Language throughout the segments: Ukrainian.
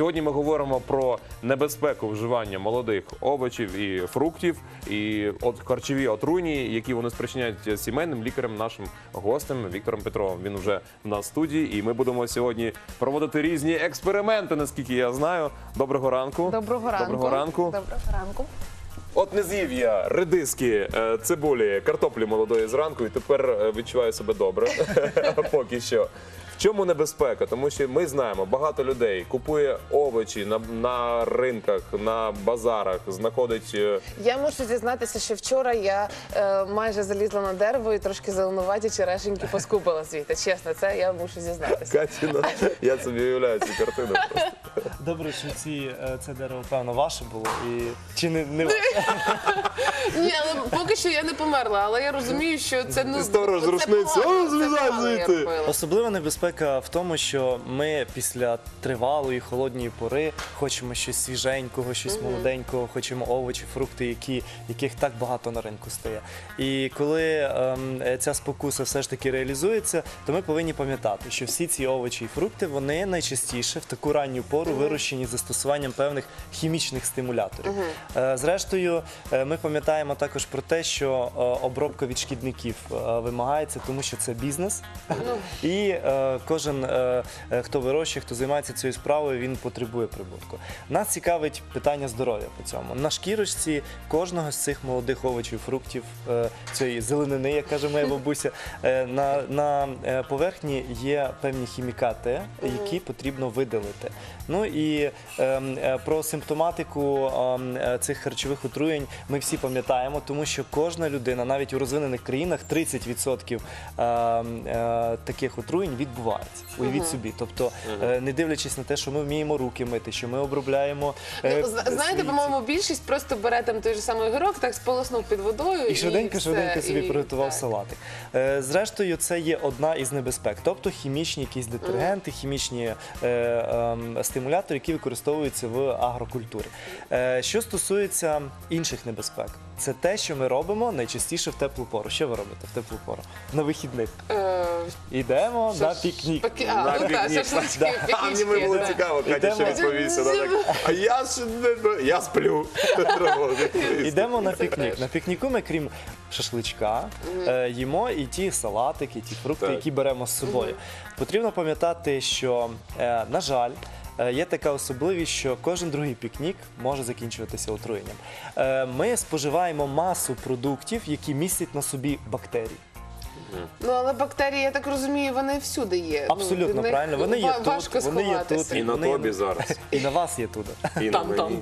Сьогодні ми говоримо про небезпеку вживання молодих овочів і фруктів, і от харчові отруйні, які вони спричиняють сімейним лікарем, нашим гостем Віктором Петровим. Він вже на студії, і ми будемо сьогодні проводити різні експерименти, наскільки я знаю. Доброго ранку. Доброго ранку. Доброго ранку. Доброго ранку. От не з'їв я редиски, е, цибулі, картоплі молодої зранку, і тепер е, відчуваю себе добре. Поки що. Чому небезпека? Тому що ми знаємо, багато людей купує овочі на, на ринках, на базарах, знаходить. е, Я мушу зізнатися, що вчора я е, майже залізла на дерево і трошки зеленуваті черешеньки поскупила звідти. Чесно, це я мушу зізнатися. Катіна, я собі уявляю цю картину. Просто. Добре, що ці, е, це дерево, певно, ваше було. І... Чи не, не ваше? Ні, але поки що я не померла, але я розумію, що це ну сторож з це «О, злізай звідти!» Особлива небезпека в тому, що ми після тривалої холодної пори хочемо щось свіженького, щось молоденького, хочемо овочі, фрукти, які, яких так багато на ринку стає. І коли ем, е, ця спокуса все ж таки реалізується, то ми повинні пам'ятати, що всі ці овочі і фрукти вони найчастіше в таку ранню пору з застосуванням певних хімічних стимуляторів. Е, Зрештою, е, ми пам'ятаємо також про те, що е, обробка від шкідників е, вимагається, тому що це бізнес. І е, кожен, е, е, хто вирощує, хто займається цією справою, він потребує прибутку. Нас цікавить питання здоров'я по цьому. На шкірочці кожного з цих молодих овочів, фруктів, е, цієї зеленини, як каже моя бабуся, е, на, на е, поверхні є певні хімікати, які потрібно видалити. Ну і ем, е, про симптоматику ем, е, цих харчових отруєнь ми всі пам'ятаємо, тому що кожна людина, навіть у розвинених країнах, 30% ем, е, таких отруєнь відбувається. Уявіть собі. Тобто, е, не дивлячись на те, що ми вміємо руки мити, що ми обробляємо. е, Ну, знаєте, по-моєму, більшість просто бере там той же самий огірок, так сполоснув під водою І швиденько, все, швиденько собі і- приготував салатик. Е, Зрештою, це є одна із небезпек, тобто хімічні якісь детергенти, хімічні е, ем, стимулятори, які використовуються в агрокультурі. Е, що стосується інших небезпек, це те, що ми робимо найчастіше в теплу пору. Що ви робите в теплу пору? На вихідних. Е, Йдемо на пікнік. На ну пікнік. А мені було цікаво, Катя ще так, А я ж я сплю. Йдемо на пікнік. На пікніку ми, крім шашличка, е, їмо і ті салатики, і ті фрукти, які беремо з собою. Потрібно пам'ятати, що, е, на жаль, е, Є така особливість, що кожен другий пікнік може закінчуватися отруєнням. Е, Ми споживаємо масу продуктів, які містять на собі бактерії. Ну але бактерії, я так розумію, вони всюди є. Ну, Абсолютно них правильно. Вони є ва- тут, важко вони є сховатися. тут. І на Вони- тобі зараз. І на вас є тут. І на мені.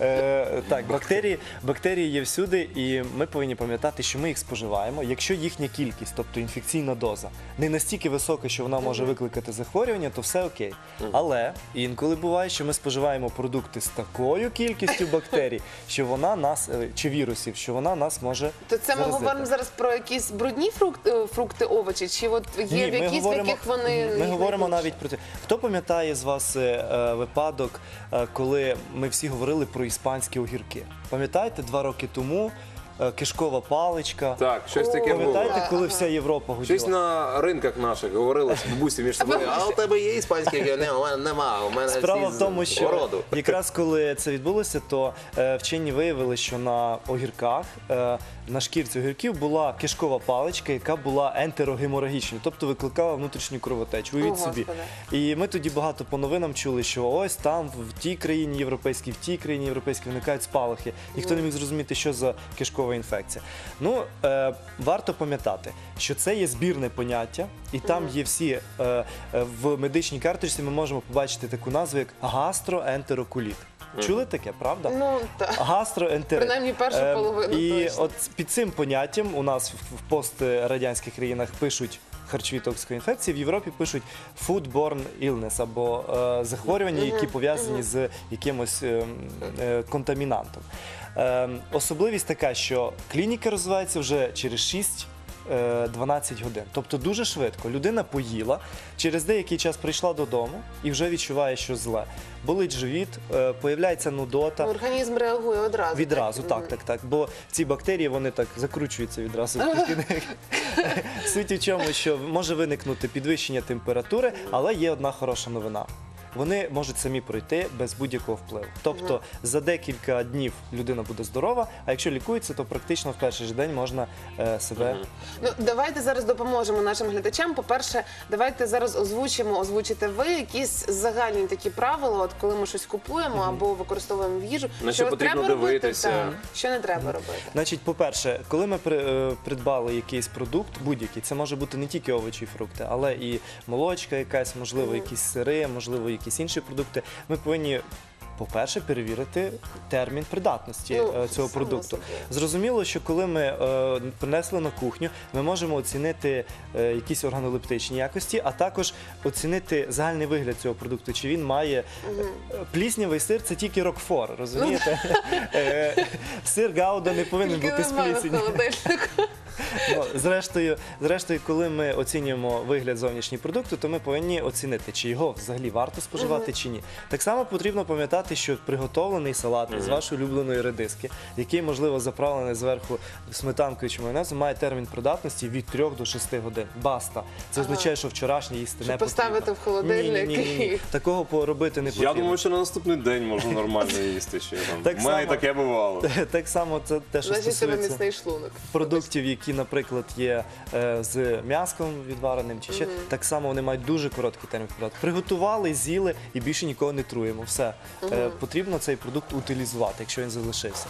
Е, так, бактерії, бактерії є всюди, і ми повинні пам'ятати, що ми їх споживаємо. Якщо їхня кількість, тобто інфекційна доза, не настільки висока, що вона може викликати захворювання, то все окей. Але інколи буває, що ми споживаємо продукти з такою кількістю бактерій, що вона нас е, чи вірусів, що вона нас може То це ми заразити. говоримо зараз про якісь брудні фрукти, фрукти овочі, чи от є в ми якісь, в яких вони ми говоримо найбільше? навіть про це. Хто пам'ятає з вас е, е, випадок, е, коли ми всі говорили про іспанські огірки? Пам'ятаєте, два роки тому е, кишкова паличка. Так, щось таке було. Пам'ятаєте, коли вся Європа Щось гуділа? на ринках наших говорили з бабусі між собою. А у тебе є іспанські? Ні, у мене нема. У мене Справа всі в тому, що городу. якраз коли це відбулося, то е, вчені виявили, що на огірках, е, на шкірці огірків була кишкова паличка, яка була ентерогеморагічною, тобто викликала внутрішню кровотечу. Уявіть О, собі. Господи. І ми тоді багато по новинам чули, що ось там, в тій країні європейській, в тій країні європейській виникають спалахи. Ніхто не міг зрозуміти, що за кишкова інфекція. Ну, е, варто пам'ятати, що це є збірне поняття, і там є всі е, е, в медичній карточці. Ми можемо побачити таку назву як гастроентерокуліт. Чули таке, правда? Ну так. Гастроентерит. Принаймні першу Е, половину І точно. от під цим поняттям у нас в пострадянських країнах пишуть харчові токсикої інфекції, в Європі пишуть foodborne illness або е, захворювання, які пов'язані з якимось е, е, контамінантом. Е, особливість така, що клініка розвивається вже через 6 е, 12 годин. Тобто дуже швидко. Людина поїла, через деякий час прийшла додому і вже відчуває, що зле. Болить живіт, е, появляється нудота. Ну, Організм реагує одразу. Відразу, так, так, так. Бо ці бактерії вони так закручуються відразу в кишківник. Суть у чому, що може виникнути підвищення температури, але є одна хороша новина. Вони можуть самі пройти без будь-якого впливу. Тобто за декілька днів людина буде здорова, а якщо лікується, то практично в перший же день можна е, себе Ну давайте зараз допоможемо нашим глядачам. По-перше, давайте зараз озвучимо, озвучите ви якісь загальні такі правила, от коли ми щось купуємо або використовуємо в їжу. На що потрібно треба робити, дивитися. та, що не треба робити. Значить, по-перше, коли ми при- е, придбали якийсь продукт, будь-який, це може бути не тільки овочі і фрукти, але і молочка якась, можливо, якісь сири, можливо, якісь інші продукти. Ми повинні. По-перше, перевірити термін придатності Ну, е, цього продукту. собою. Зрозуміло, що коли ми е, принесли на кухню, ми можемо оцінити е, якісь органолептичні якості, а також оцінити загальний вигляд цього продукту. Чи він має е, пліснявий сир, це тільки рокфор, розумієте? Е, Сир Гауда не повинен бути з холодильнику. Ну, зрештою, зрештою, коли ми оцінюємо вигляд зовнішнього продукту, то ми повинні оцінити, чи його взагалі варто споживати, чи ні. Так само потрібно пам'ятати, що приготовлений салат з вашої улюбленої редиски, який, можливо, заправлений зверху сметанкою чи майонезом, має термін придатності від 3 до 6 годин. Баста. Це означає, що вчорашнє їсти Щоб не поставити в холодильник Ні, ні, ні, ні. Такого поробити не потрібно. Я думаю, що на наступний день можна нормально їсти ще там. Так У мене само. таке бувало. Так само це те, що Значить, тебе стосується міцний шлунок. продуктів, які, наприклад, є е, з м'яском відвареним чи ще так само вони мають дуже короткий термін придатку. Приготували, з'їли і більше нікого не труємо. Все Е, потрібно цей продукт утилізувати, якщо він залишився.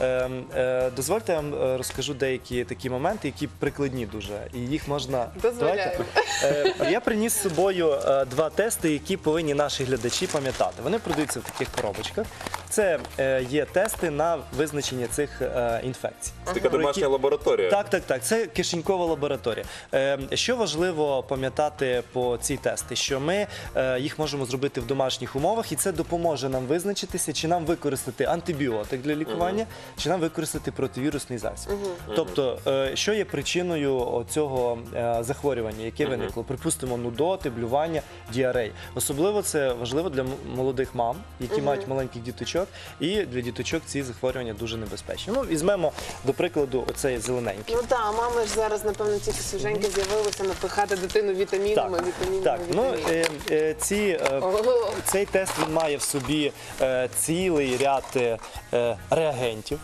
Е, е, дозвольте я вам е, розкажу деякі такі моменти, які прикладні дуже, і їх можна. Давайте. Е, Я приніс з собою е, два тести, які повинні наші глядачі пам'ятати. Вони продаються в таких коробочках. Це е, є тести на визначення цих е, інфекцій. Така Про домашня лабораторія. Так, так, так. Це кишенькова лабораторія. Е, що важливо пам'ятати по ці тести, що ми е, їх можемо зробити в домашніх умовах, і це допоможе нам визначитися, чи нам використати антибіотик для лікування, чи нам використати противірусний засіб. Тобто, е, що є причиною цього захворювання, яке виникло? Припустимо, нудоти, блювання, діарей. Особливо це важливо для молодих мам, які мають маленьких діточок, і для діточок ці захворювання дуже небезпечні. Ну, візьмемо, до прикладу, оцей зелененький. Так, мами ж зараз, напевно, тільки свіженьки з'явилися напихати дитину вітамінами, вітамінами, так. Ну, вітамінами. е, е, ці, е, Ого. цей тест він має в собі е, цілий ряд е, е, реагентів.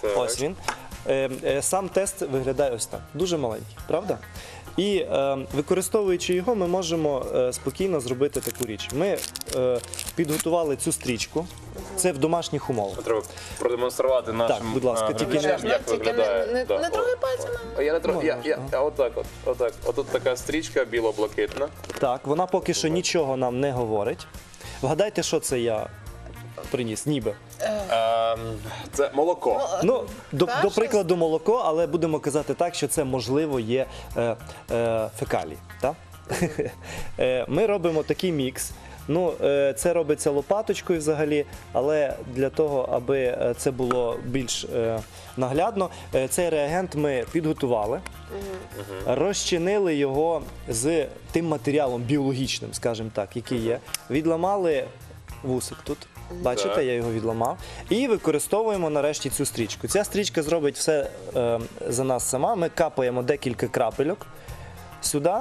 Так. Ось він. Е, е, сам тест виглядає ось так. Дуже маленький, правда? І е, використовуючи його, ми можемо е, спокійно зробити таку річ. Ми е, підготували цю стрічку. Це в домашніх умовах. Треба продемонструвати нашим Так, будь ласка, а, тільки глядачам, не- як тільки не- виглядає. не- не трогай о. пальцями. А Я не трогаю. Я, я, Можна, отак от, отак. Отут така стрічка біло-блакитна. Так, вона поки що нічого нам не говорить. Вгадайте, що це я приніс, ніби. Ем, Це молоко. Ну, до, Та, до щось? прикладу, молоко, але будемо казати так, що це можливо є е, е, фекалії. Так? Е, Ми робимо такий мікс. Ну, е, це робиться лопаточкою взагалі, але для того, аби е, це було більш е, наглядно, е, цей реагент ми підготували, розчинили його з тим матеріалом біологічним, скажімо так, який є. Відламали вусик тут. Бачите, Так. я його відламав. І використовуємо нарешті цю стрічку. Ця стрічка зробить все е, за нас сама. Ми капаємо декілька крапельок сюди.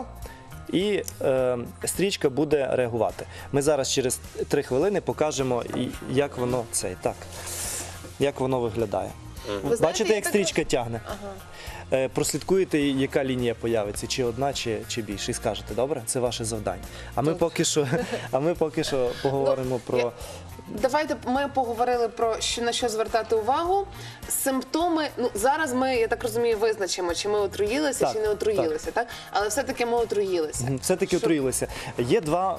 І е, стрічка буде реагувати. Ми зараз через 3 хвилини покажемо, і- як воно цей так, як воно виглядає. знаєте, Бачите, я як стрічка тягне? Ага. Е, прослідкуєте, яка лінія появиться, чи одна, чи, чи більше, і скажете, добре, це ваше завдання. А ми поки що, а ми поки що поговоримо про. Давайте ми поговорили про що на що звертати увагу. Симптоми. Ну зараз ми, я так розумію, визначимо, чи ми отруїлися, Так, чи не отруїлися, так. Але все-таки ми отруїлися. Все-таки Що- отруїлися. Є два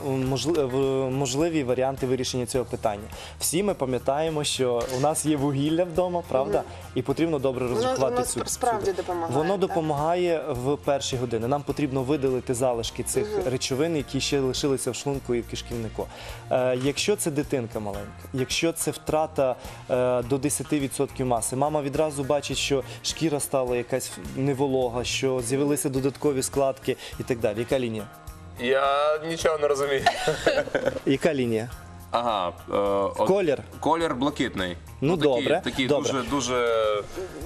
можливі варіанти вирішення цього питання. Всі ми пам'ятаємо, що у нас є вугілля вдома, правда? І потрібно добре розрахувати цю справді цю- допомагає, Воно допомагає в перші години. Нам потрібно видалити залишки цих речовин, які ще лишилися в шлунку і в кишківнику. Е, якщо це дитинка маленька, якщо це втрата е, до 10% маси, мама відразу бачить, що шкіра стала якась неволога, що з'явилися додаткові складки і так далі. Яка лінія? Я нічого не розумію. Яка лінія? Ага. е, от- Колір. Колір блакитний. Ну, добре, Такий добре. дуже дуже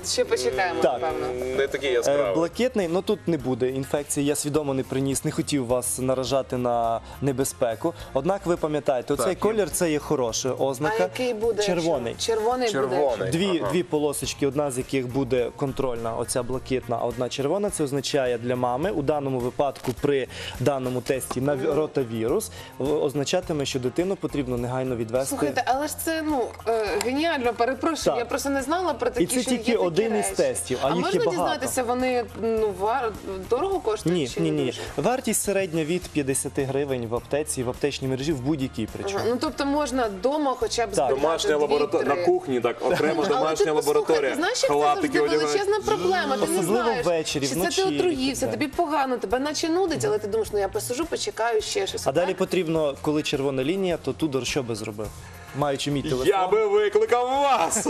Ще почекаємо, Так. напевно. не такий Е, яскравий. Блакитний, ну тут не буде інфекції. Я свідомо не приніс, не хотів вас наражати на небезпеку. Однак ви пам'ятаєте, оцей Так, колір це є хороша А який буде? Червоний. якщо- Червоний, буде. Червоний. Дві, Ага. дві полосочки, одна з яких буде контрольна, оця блакитна, а одна червона. Це означає для мами у даному випадку при даному тесті на ві- ротавірус в- означатиме, що дитину потрібно негайно відвести. Слухайте, але ж це ну е, геніально, перепрошую. Так. Я просто не знала про такі, І це що тільки такі один із речі. тестів, а їх є можна багато. дізнатися, вони ну вар... дорого коштують? Ні, чи ні, не ні. дуже? Вартість середня від 50 гривень в аптеці, в аптечній мережі в будь-якій причому. Ага, Ну тобто можна вдома хоча б збирати Домашня лабораторія дві-три. на кухні, так окремо Але домашня ти послухай, лабораторія. ти знаєш, як це Халатики завжди одягають. величезна проблема. Ти не Особливо знаєш, ввечері, чи це вночі ти і отруївся, так тобі погано, тебе наче нудить, але ти думаєш, ну я посижу, почекаю ще щось. А далі потрібно, коли червона лінія, то Тудор що би зробив? Маючи мій телефон. Я би викликав вас.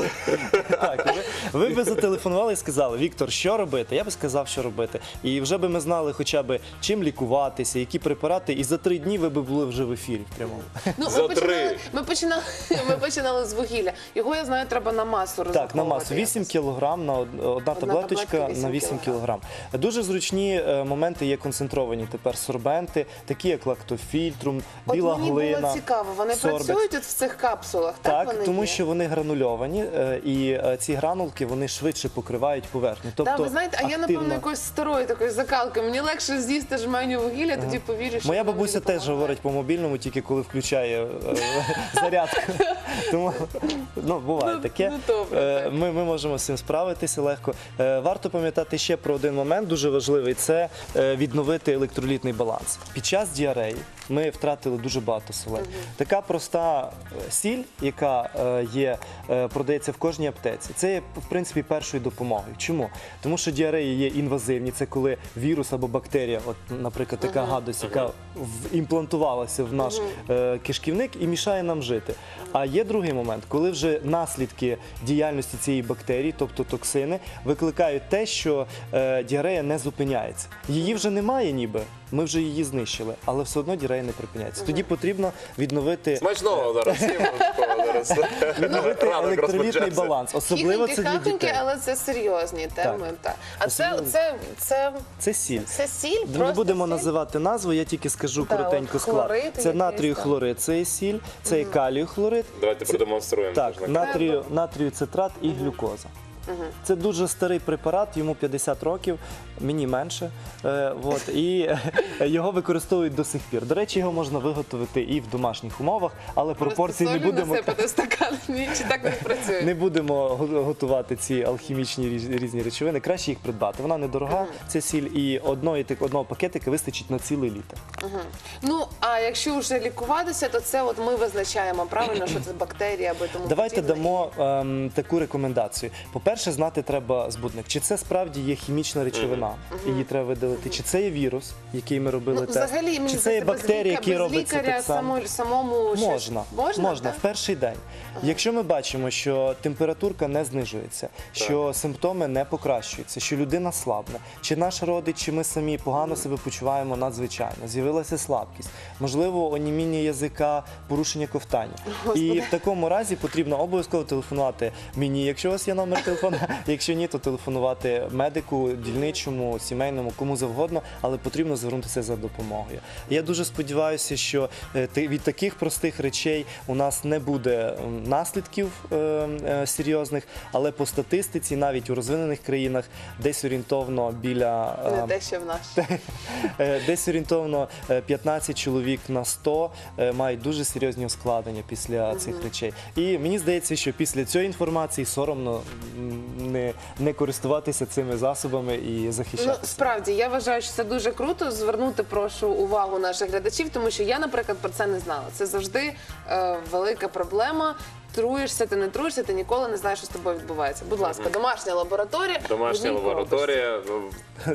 Так, ви, ви би зателефонували і сказали, Віктор, що робити? Я би сказав, що робити. І вже би ми знали хоча б чим лікуватися, які препарати, і за три дні ви би були вже в ефірі в прямому. Ну, За ми починали, три. ми починали, ми починали з вугілля. Його я знаю, треба на масу Так, на масу 8 якось. кілограм на од- одна таблеточка таблетка на 8 кілограм. кілограм. Дуже зручні е, моменти є концентровані тепер сорбенти, такі як лактофільтрум, От біла мені глина. було цікаво, вони сорбекс. працюють от в цих капсулах, так? Так, вони тому є? що вони гранульовані е, і е, ці гранулки вони швидше покривають поверхню. Тобто Так, ви знаєте, а я активно- напевно якоюсь старою такою закалкою. Мені легше з'їсти жменю вугілля, тоді повірю, що Моя воно мені бабуся теж допомагає. говорить по мобільному, тільки коли включає е, зарядку. Тому ну, буває Ну, таке. ну, добре, Е, так. Ми, ми можемо з цим справитися легко. Е, Варто пам'ятати ще про один момент, дуже важливий це е, відновити електролітний баланс. Під час діареї ми втратили дуже багато солей. Така проста е, сіль, яка е, є, е, продається в кожній аптеці, це є в принципі першою допомогою. Чому? Тому що діареї є інвазивні, це коли вірус або бактерія, от, наприклад, така гадость, яка імплантувалася в наш кишківник і мішає нам жити. А є другий момент, коли вже наслідки діяльності цієї бактерії, тобто токсини, викликають те, що діарея не зупиняється. Її вже немає, ніби. Ми вже її знищили, але все одно діарея не припиняється. Тоді потрібно відновити, Смачного зараз. всім такого зараз. відновити Ранок електролітний розпочався. баланс. Особливо це для хахоньки, дітей. але це серйозні теми. Так. А це, Особливо- це, це, Це сіль. це сіль, Не просто будемо сіль? називати назву, я тільки скажу Так, коротенько от склад. хлорид Це якийсь, натрію так. хлорид, це є сіль, це є калію хлорид, Давайте продемонструємо. Так, на натрію, натрію цитрат і глюкоза. Це дуже старий препарат, йому 50 років, мені менше. Е, от, і е, його використовують до сих пір. До речі, його можна виготовити і в домашніх умовах, але пропорції не будемо, насипати стакан. Ні, чи так не працює? не будемо го- готувати ці алхімічні різ- різні речовини. Краще їх придбати. Вона недорога, це сіль, і одної, так- одного пакетика вистачить на цілий літр. Ну, а якщо вже лікуватися, то це от ми визначаємо правильно, що це бактерія або тому Давайте подібне. дамо ем, таку рекомендацію. По-перше, знати треба збудник, чи це справді є хімічна речовина, її треба видалити, чи це є вірус, який ми робили Ну, тест, взагалі, мені чи це є ліка- які робиться так само. само- самому щось- Можна, можна, в перший день. Якщо ми бачимо, що температурка не знижується, що симптоми не покращуються, що людина слабне, чи наш родич, чи ми самі погано себе почуваємо надзвичайно, з'явилася слабкість, можливо, оніміння язика, порушення ковтання. І в такому разі потрібно обов'язково телефонувати мені, якщо у вас є номер телефону. Якщо ні, то телефонувати медику, дільничому, сімейному, кому завгодно, але потрібно звернутися за допомогою. Я дуже сподіваюся, що е, від таких простих речей у нас не буде наслідків е, е, серйозних, але по статистиці, навіть у розвинених країнах, десь орієнтовно біля Не е, те, що в наш. Е, Десь орієнтовно е, 15 чоловік на 100 е, мають дуже серйозні ускладнення після цих речей. І мені здається, що після цієї інформації соромно не, не користуватися цими засобами і Ну, справді, я вважаю, що це дуже круто. Звернути прошу увагу наших глядачів, тому що я, наприклад, про це не знала. Це завжди е, велика проблема. Труєшся, ти не труєшся, ти ніколи не знаєш, що з тобою відбувається. Будь ласка, домашня лабораторія. Домашня візьміть, лабораторія.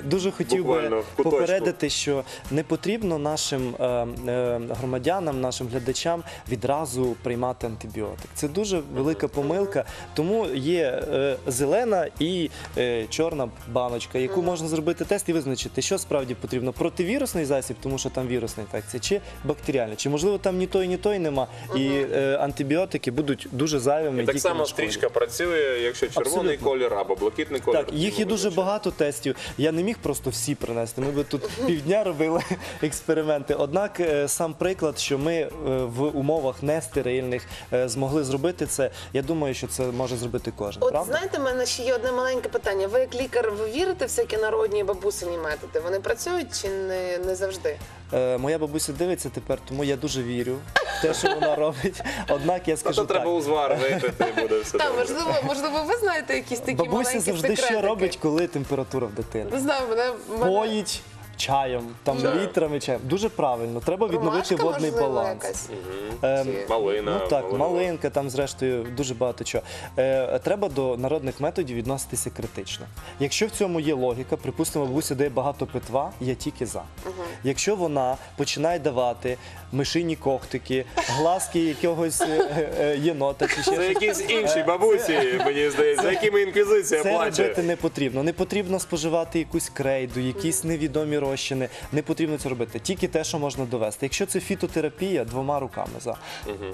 Дуже хотів Буквально би в куточку. попередити, що не потрібно нашим е, е, громадянам, нашим глядачам відразу приймати антибіотик. Це дуже велика помилка. Тому є е, зелена і е, чорна баночка, яку можна зробити тест і визначити, що справді потрібно противірусний засіб, тому що там вірусна інфекція, чи бактеріальна, чи можливо там ні той, ні той нема, і е, антибіотики будуть дуже зайвими. І так само стрічка працює, якщо червоний Абсолютно. колір або блакитний колір. Так, їх є дуже багато тестів. Я не міг просто всі принести. Ми би тут півдня робили експерименти. Однак е, сам приклад, що ми е, в умовах нестерильних е, змогли зробити це. Я думаю, що це може зробити кожен. От правда? знаєте, в мене ще є одне маленьке питання. Ви як лікар, ви вірите в всякі народні бабусині методи? Вони працюють чи не, не завжди? Е, Моя бабуся дивиться тепер, тому я дуже вірю в те, що вона робить. Однак я скажу так. треба узвар випити, і буде все Та добре. можливо, можливо, ви знаєте якісь такі Бабуся маленькі завжди секретики? що робить, коли температура в дитини. Не знаю, мене, мене... Поїть чаєм, там Так. літрами чаєм. Дуже правильно. Треба відновити Ромашка, водний можливо, баланс. якась? Ем, Чи- Малина. Ну так, малинова. малинка, там зрештою дуже багато чого. Е, треба до народних методів відноситися критично. Якщо в цьому є логіка, припустимо, бабуся дає багато питва, я тільки за. Якщо вона починає давати мишині когтики, глазки якогось е, е, єнота чи ще Це щось, якісь інші бабусі, мені здається, за якими інквізиція це плаче. робити не потрібно. Не потрібно споживати якусь крейду, якісь невідомі розчини. Не потрібно це робити. Тільки те, що можна довести. Якщо це фітотерапія, двома руками за.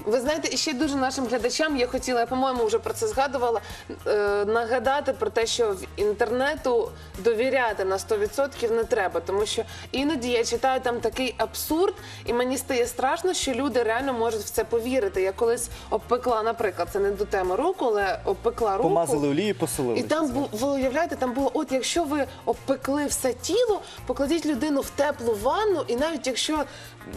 Ви знаєте, і ще дуже нашим глядачам я хотіла, я по-моєму вже про це згадувала, е, нагадати про те, що в інтернету довіряти на 100% не треба, тому що іноді я читаю там такий абсурд, і мені стає страшно, що люди реально можуть в це повірити. Я колись обпекла, наприклад, це не до теми руку, але обпекла руку. Помазали олію, посолили. І там бу- ви уявляєте, там було, от якщо ви обпекли все тіло, покладіть людину в теплу ванну, і навіть якщо,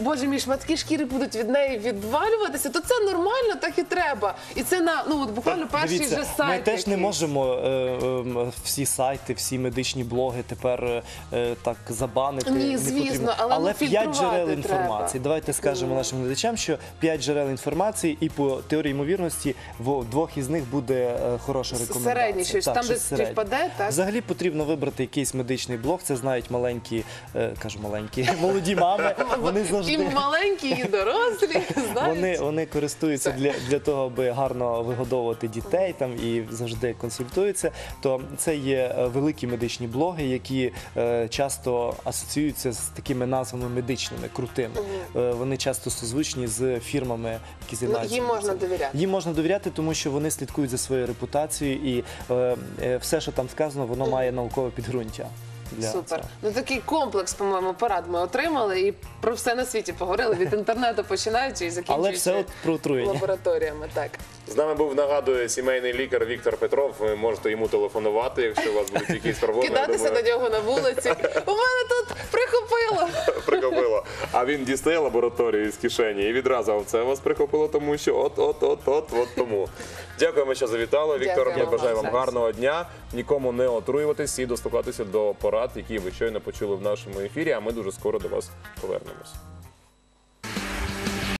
боже мій, шматки шкіри будуть від неї відвалюватися, то це нормально, так і треба. І це на ну от буквально перший Дивіться, же сайт. ми теж не можемо е, е, всі сайти, всі медичні блоги тепер е, так забанити. Ні, не звісно, потрібно. але, ну, але п'ять фільтрувати джерел треба. інформації. Давайте скажемо нашим глядачам, що п'ять джерел інформації, і по теорії ймовірності в двох із них буде е, хороша рекомендація. середній щось, там, де щось середнє. співпаде, так? Взагалі потрібно вибрати якийсь медичний блог. Це знають маленькі, е, кажу маленькі, молоді мами. Вони завжди І маленькі, і дорослі, вони, вони користуються для, для того, аби гарно вигодовувати дітей там і завжди консультуються. То це є е, великі медичні блоги, які е, часто асоціюються з такими назвами медичними, крутими. Е, вони часто созвучні з фірмами, які Ну, займаються. їм можна цим. довіряти. Їм можна довіряти, тому що вони слідкують за своєю репутацією, і е, е, все, що там сказано, воно має наукове підґрунтя. Для Супер. цього. Ну такий комплекс, по-моєму, порад ми отримали і про все на світі поговорили від інтернету починаючи і закінчуючи Але все от про отруєння. лабораторіями. Так. З нами був нагадує сімейний лікар Віктор Петров. Ви можете йому телефонувати, якщо у вас будуть якісь проблеми. я Кидатися думаю, на нього на вулиці. У мене тут прихопило. прихопило. А він дістає лабораторію з кишені і відразу «А це вас прихопило, тому що от, от, от, от, от тому. Дякуємо, що завітали. Віктор, я бажаю вам гарного дня. Нікому не отруюватись і достукатися до порад, які ви щойно почули в нашому ефірі. А ми дуже скоро до вас повернемось.